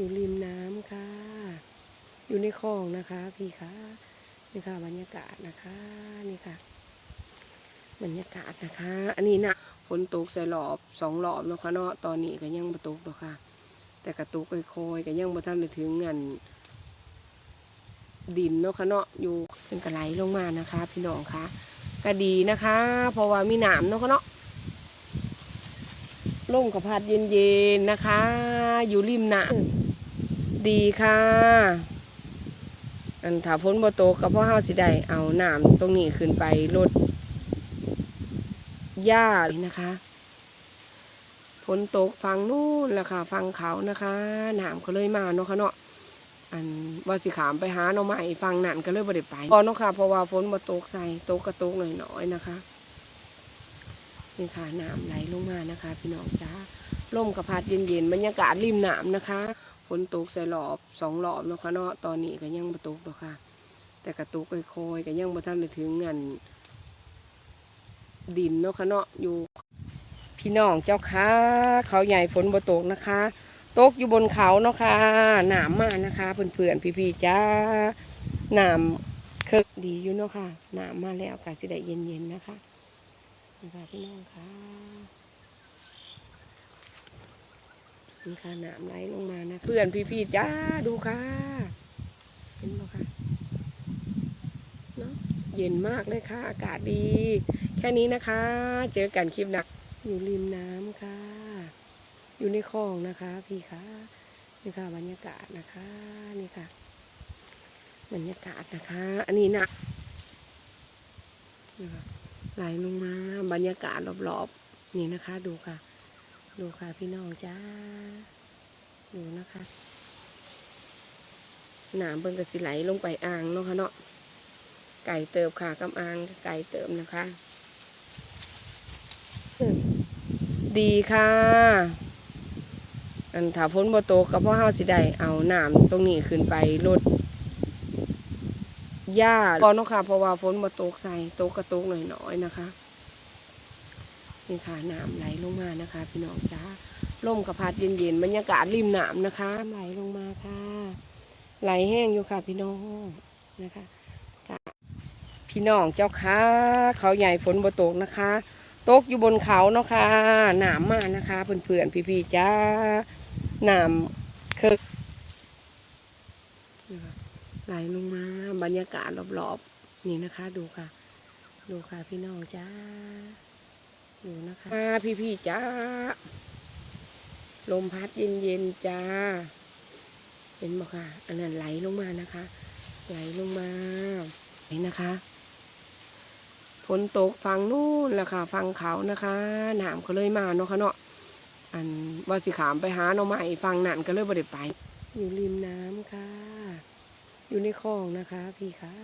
อยู่ริมน้ำค่ะ อยู่ในคลองนะคะ พี่คะนี่ค่ะ บรรยากาศนะคะนี่ค่ะ บรรยากาศนะคะ อันนี้นะฝนตกใส่หลอบสองหลอบนาะค่ะเนาะตอนนี้ก็ยังบ่ตกหรอกค่ะ แต่กระตุกคอยๆก็ยังบ่ทันได้ถึงเงินดินเนาะค่ะเนาะอยู่เป็นกระไหลลงมานะคะ พี่น้องคะก็ดีนะคะ เพราะว่ามีหนามเนาะค่ะเนาะลมกับพัดเย็นๆนะคะ อยู่ริมน้ำ ดีค่ะ อันถ้าฝนบ่ตกก็พราะเฮาสิได้เอาน้ำตรงนี้ขึ้นไปลดหญ้านี่นะคะฝนตกฟังนู่นแหละค่ะฟังเขานะคะน้ำก็เลยมาเนาะค่ะเนาะอันว่าสิขามไปหาหน่อไม้ฟังนั่นก็เลยบ่ได้ไปก่อนเนาะค่ะเพราะว่าฝนบ่ตกใส่ตกกระตกหน่อยๆนะคะนี่ค่ะน้ำไหลลงมานะคะ พี่น้องจ้าลมกระพัดเย็นๆบรรยากาศริมน้ำนะคะ ฝนตกใส่หลอบสองหลอบเนาะค่ะเนาะตอนนี้ก็ยังบ่ตกหรอกค่ะ แต่กระตุกค่อยๆก็ยังบ่ทันได้ถึงเงินดินเนาะค่ะเนาะอยู่ พี่น้องเจ้าค่ะเขาใหญ่ฝนบ่ตกนะคะ ตกอยู่บนเขาเนาะค่ะหนามมากนะคะเพื่อนๆพี่ๆจ้าหนามเคิกดีอยู่เนาะค่ะหนามมาแล้วอากาศสิได้เย็นๆนะคะนะคะพี่น้องค่ะ นี่ค่ะนามไหลลงมานะเพื่อนพี่ๆจ้าดูค่ะเห็นบ่ค่ะเนาะเย็นมากเลยค่ะ อากาศดี แค่นี้นะคะ เจอกันคลิปหนัก อยู่ริมน้ำค่ะ อยู่ในคลองนะคะ พี่คะนี่ค่ะบรรยากาศนะคะนี่ค่ะ บรรยากาศนะคะ อันนี้นะนี่ค่ะไหลลงมาบรรยากาศรอบๆนี่นะคะ ดูค่ะ ดูค่ะพี่น้องจ้า ดูนะคะน้ำเบิ่งกระสิไหลลงไปอ่างเนาะค่ะเนาะไก่เติบค่ะกับอ่างไก่เติมนะคะ ดีค่ะ อันถ้าฝนบ่ตกก็พราะเฮาสิได้เอาน้ำตรงนี้ขึ้นไปลดหญ้าก่อนเนาะค่ะเพราะว่าฝนบ่ตกใส่ตกกระตกหน่อยๆนะคะ นี่ค่ะน้ำไหลลงมานะคะ พี่น้องจ้าลมกับพัดเย็นๆบรรยากาศริมน้ำนะคะ ไหลลงมาค่ะ ไหลแห้งอยู่ค่ะพี่น้องนะคะพี่น้องเจ้าค่ะเขาใหญ่ฝนบ่ตกนะคะตกอยู่บนเขาเนาะค่ะหนามมากนะคะเพื่อนๆพี่ๆจ้าหนามเคิกไหลลงมาบรรยากาศรอบๆนี่นะคะ ดูค่ะ ดูค่ะพี่น้องจ้า ดูนะคะพี่ๆจ้า ลมพัดเย็นๆจ้าเห็นบ่ค่ะ อันนั้นไหลลงมานะคะ ไหลลงมาเห็นนะคะฝนตกฟังนู่นแหละค่ะฟังเขานะคะน้ำก็เลยมาเนาะค่ะเนาะอันว่าสิขามไปหาหน่อไม้ฟังนั่นก็เลยบ่ได้ไป อยู่ริมน้ำค่ะ อยู่ในคลองนะคะ พี่คะ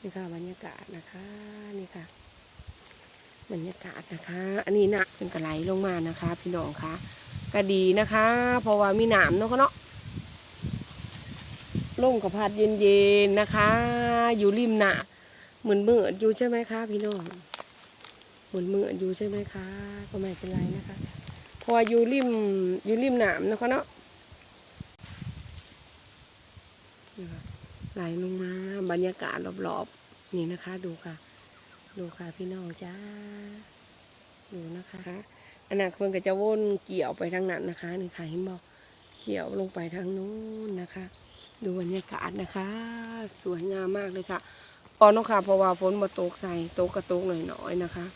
นี่ค่ะบรรยากาศนะคะนี่ค่ะ บรรยากาศนะคะ อันนี้นะเป็นกระไหลลงมานะคะ พี่น้องคะก็ดีนะคะ เพราะว่ามีหน้ำเนาะเนาะลมกับพัดเย็นๆนะคะ อยู่ริมหน้ำเหมือนเมืดอยู่ใช่ไหมคะพี่น้องเหมือนเมืดอยู่ใช่ไหมคะก็ไม่เป็นไรนะคะเพออยู่ริมอยู่ริมหนามนะคะเนาะนี่ค่ะไหลลงมาบรรยากาศรอบๆนี่นะคะ ดูค่ะ ดูค่ะพี่น้องจ้า ดูนะคะอันนั้นเพิ่นก็จะวนเกี่ยวไปทางนั้นนะคะนี่ค่ะเห็นบอกเกี่ยวลงไปทางนู้นนะคะ ดูบรรยากาศนะคะ สวยงามมากเลยค่ะก่อนนาะค่ะเพราะว่าฝนมาตกใส่ตกกระตกหน่อยๆนะคะ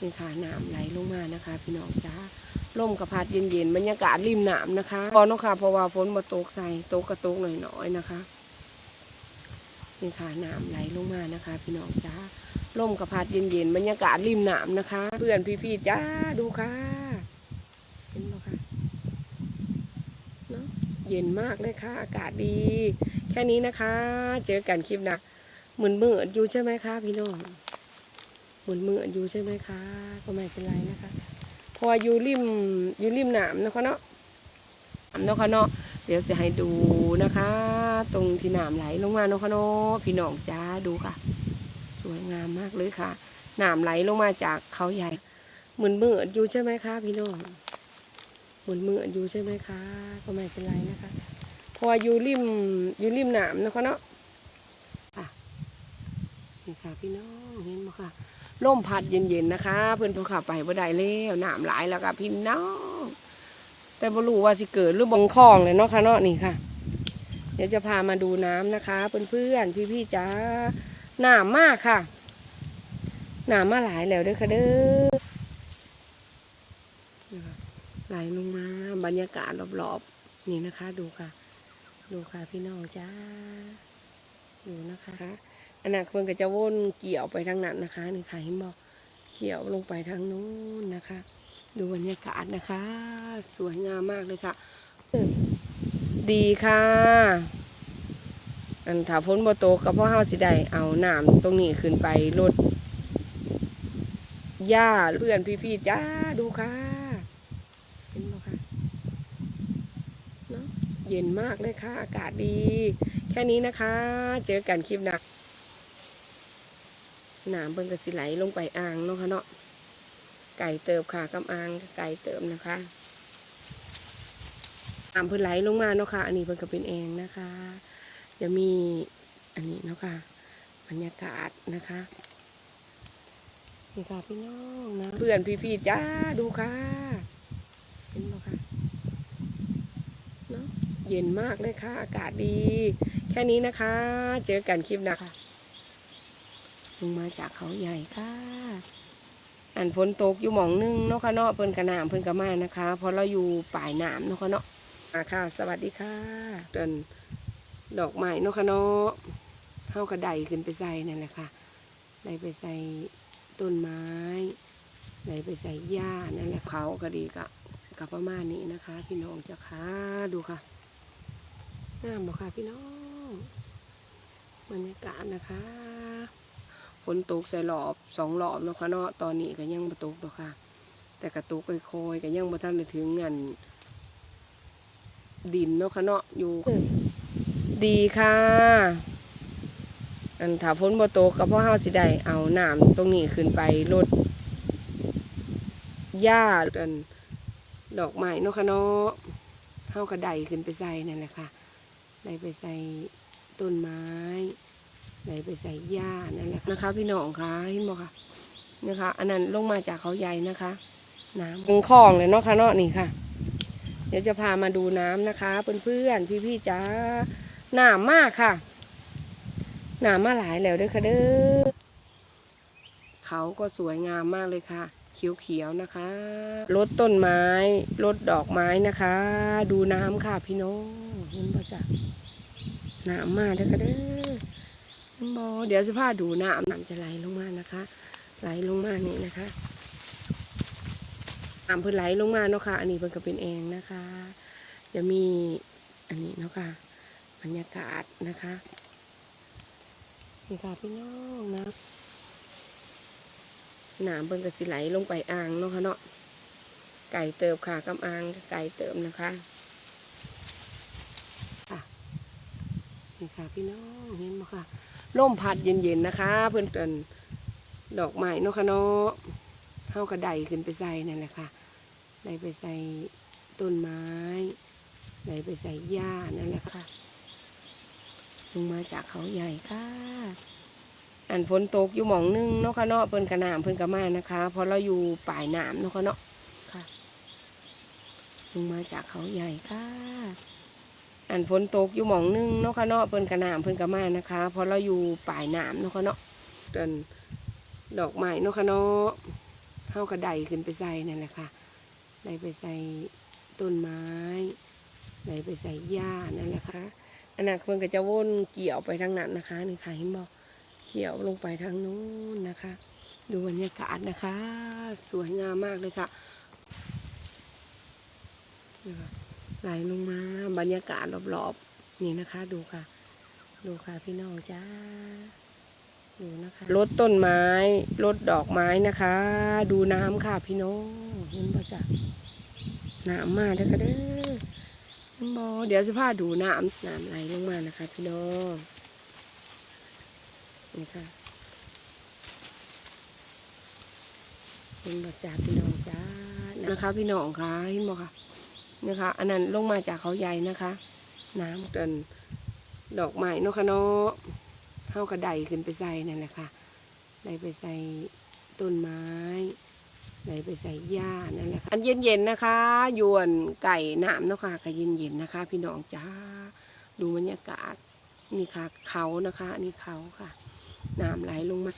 นี่ค่ะน้ำไหลลงมานะคะ พี่น้องจ้าลมกับพัดเย็นๆบรรยากาศริมน้ำนะคะก่อนนาะค่ะเพราะว่าฝนมาตกใส่ตกกระตกหน่อยๆนะคะ นี่ค่ะน้ำไหลลงมานะคะ พี่น้องจ้าลมกับพัดเย็นๆบรรยากาศริมน้ำนะคะ เพื่อนพี่ๆจ้าดูค่ะเห็นไหมคะเนาะเย็นมากเลยค่ะ อากาศดี แค่นี้นะคะ เจอกันคลิปนักเหมือนเมืดอยู่ใช่ไหมคะพี่น้องเหมือนเมืดอยู่ใช่ไหมคะก็ไม่เป็นไรนะคะ พออยู่ริมอยู่ริมหนามนะคะเนาะนามเนะคะเนาะ ดี๋ยวจะให้ดูนะคะ ตรงที่หนามไหลลงมาเนาะคะเนาะพี่น้องจ้าดูค่ะ สวยงามมากเลยค่ะหนามไหลลงมาจากเขาใหญ่เหมือนเมืดอยู่ใช่ไหมคะพี่น้องเหมือนเมืออยู่ใช่ไหมคะก็ไม่เป็นไรนะคะเพราะอยู่ริมอยู่ริมหนามนะคะเนาะค่ะนี่ค่ะพี่น้องเห็นไหมค่ะลมพัดเย็นๆนะคะ เพื่อนพวกขับไปบ่ได้แล้วหนามหลแล้วค่ะพี่น้อง แต่บ่รู้ว่าสิเกิดหรือบังคลองเลยเนาะค่ะเนาะนี่ค่ะ เดี๋ยวจะพามาดูน้ำนะคะเพื่อนๆพี่ๆจ้าหนามมากค่ะหนามมาหลายแล้วเด้อค่ะเด้อนี่ค่ะไหลลงมาบรรยากาศรอบๆนี่นะคะ ดูค่ะ ดูค่ะพี่น้องจ้าดูนะคะอันนั้นเพิ่นก็จะวนเกี่ยวไปทางนั้นนะคะนี่ค่ะเห็นบอกเกี่ยวลงไปทางนู้นนะคะ ดูบรรยากาศนะคะ สวยงามมากเลยค่ะ ดีค่ะ อันถ้าพ้นบโตกก็พราะเฮาสิได้เอาน้ำตรงนี้ขึ้นไปลดหญ้าเพื่อนพี่ๆจ้าดูค่ะเห็นบ่คะเนาะเย็นมากเลยค่ะ อากาศดี แค่นี้นะคะ เจอกันคลิปหนักน้ำเบิ่งก็สิไหลลงไปอ่างเนาะค่ะเนาะ ไก่เติบค่ะกับอ่างไก่เติมนะคะน้ำเพิ่นไหลลงมาเนาะค่ะ อันนี้เพิ่นก็เป็นเองนะคะจะมีอันนี้เนาะค่ะบรรยากาศนะคะนี่ค่ะพี่น้องนะเพื่อนพี่ๆจ้าดูค่ะเห็นไหมคะเนาะเย็นมากเลยค่ะ อากาศดี แค่นี้นะคะ เจอกันคลิปหน้าค่ะลงมาจากเขาใหญ่ค่ะ อันฝนตกอยู่หมองนึงเนาะค่ะเนาะเพิ่นกระหน่ำเพิ่นกระมานะคะเพราะเราอยู่ปลายน้ำเนาะค่ะเนาะอะค่ะ สวัสดีค่ะเดินดอกไม้เนาะค่ะเนาะเข้ากระไดขึ้นไปใส่นั่นแหละค่ะไดไปใส่ต้นไม้ไดไปใส่หญ้านั่นแหละเขาก็ดีกับกับประมาณนี้นะคะ พี่น้องเจ้าค่ะดูค่ะงามบ่ค่ะพี่น้องบรรยากาศนะคะ ฝนตกใส่หลอบสองหลอบเนาะค่ะเนาะตอนนี้ก็ยังบ่ตกเนาะค่ะ แต่กระตุกค่อยๆก็ยังบ่ทันได้ถึงเงินดินเนาะค่ะเนาะอยู่ ดีค่ะ อันถ้าพ้นบ่โตกก็พราะเฮาสิได้เอาน้ำตรงนี้ขึ้นไปลดหญ้าอันดอกไม้เนาะค่ะเนาะเฮากระไดขึ้นไปใส่นั่นแหละค่ะไดไปใส่ต้นไม้ ไดไปใส่หญ้านั่นแหละนะคะ พี่น้องคะเห็นบ่ค่ะนะคะ อันนั้นลงมาจากเขาใหญ่นะคะ น้ำมึงคลองเลยเนาะค่ะเนาะนี่ค่ะ เดี๋ยวจะพามาดูน้ำนะคะเพื่อนๆพี่ๆจ้าหนามมากค่ะหนามมาหลายแล้วเด้อค่ะเด้อเขาก็สวยงามมากเลยค่ะเขียวๆนะคะรดต้นไม้รดดอกไม้นะคะ ดูน้ำค่ะพี่น้องเห็นป่ะจ๊ะหนามมากเด้อค่ะเด้อ บอเดี๋ยวจะพาดูน้ำน้ำจะไหลลงมานะคะ ไหลลงมานี่นะคะน้ำเพิ่นไหลลงมาเนาะค่ะ อันนี้เพิ่นก็เป็นเองนะคะ จะมีอันนี้เนาะค่ะบรรยากาศนะคะนี่ค่ะพี่น้องนะน้ำเบิ่งกระสิไหลลงไปอ่างเนาะค่ะเนาะไก่เติบค่ะกับอ่างไก่เติมนะคะค่ะนี่ค่ะพี่น้องเห็นไหมค่ะ ลมพัดเย็นๆนะคะ เพื่อนเกินดอกไม้เนาะค่ะเนาะเข้ากระไดขึ้นไปใส่นั่นแหละค่ะไดไปใส่ต้นไม้ไดไปใส่หญ้านั่นแหละค่ะลงมาจากเขาใหญ่ค่ะอันฝนตกอยู่หมองนึงเนาะค่ะเนาะเพิ่นกระหน่ำเพิ่นกระมานะคะเพราะเราอยู่ปลายน้ำเนาะค่ะเนาะค่ะลงมาจากเขาใหญ่ค่ะ อันฝนตกอยู่หมองนึงเนาะค่ะเนาะเพิ่นกระหน่ำเพิ่นกระมานะคะเพราะเราอยู่ปลายน้ำเนาะค่ะเนาะเดินดอกไม้เนาะค่ะเนาะเข้ากระไดขึ้นไปใส่นั่นแหละค่ะไดไปใส่ต้นไม้ไดไปใส่หญ้านั่นแหละค่ะอันนั้นเพิ่นก็จะวนเกี่ยวไปทางนั้นนะคะนี่ค่ะเห็นบอกเกี่ยวลงไปทางนู้นนะคะ ดูบรรยากาศนะคะ สวยงามมากเลยค่ะ ไหลลงมาบรรยากาศรอบๆนี่นะคะ ดูค่ะ ดูค่ะพี่น้องจ้าดูนะคะรดต้นไม้รดดอกไม้นะคะ ดูน้ำค่ะพี่น้องเห็นป่ะจ๊ะน้ำมากเด้อค่ะเด้อบอเดี๋ยวจะพาดูน้ำน้ำไหลลงมานะคะ พี่น้องนี่ค่ะเป็นบอจ้าพี่น้องจ้านะคะ พี่น้องค่ะเห็นบอค่ะ นะคะ อันนั้นลงมาจากเขาใหญ่นะคะ น้ำเดินดอกไม้เนาะค่ะเนาะเข้ากระไดขึ้นไปใส่นั่นแหละค่ะไดไปใส่ต้นไม้ไดไปใส่หญ้านั่นแหละค่ะอันเย็นๆนะคะยวนไก่น้ำเนาะค่ะก็เย็นๆนะคะ พี่น้องจ้าดูบรรยากาศนี่ค่ะเขานะคะ นี่เขาค่ะน้ำไหลลงมา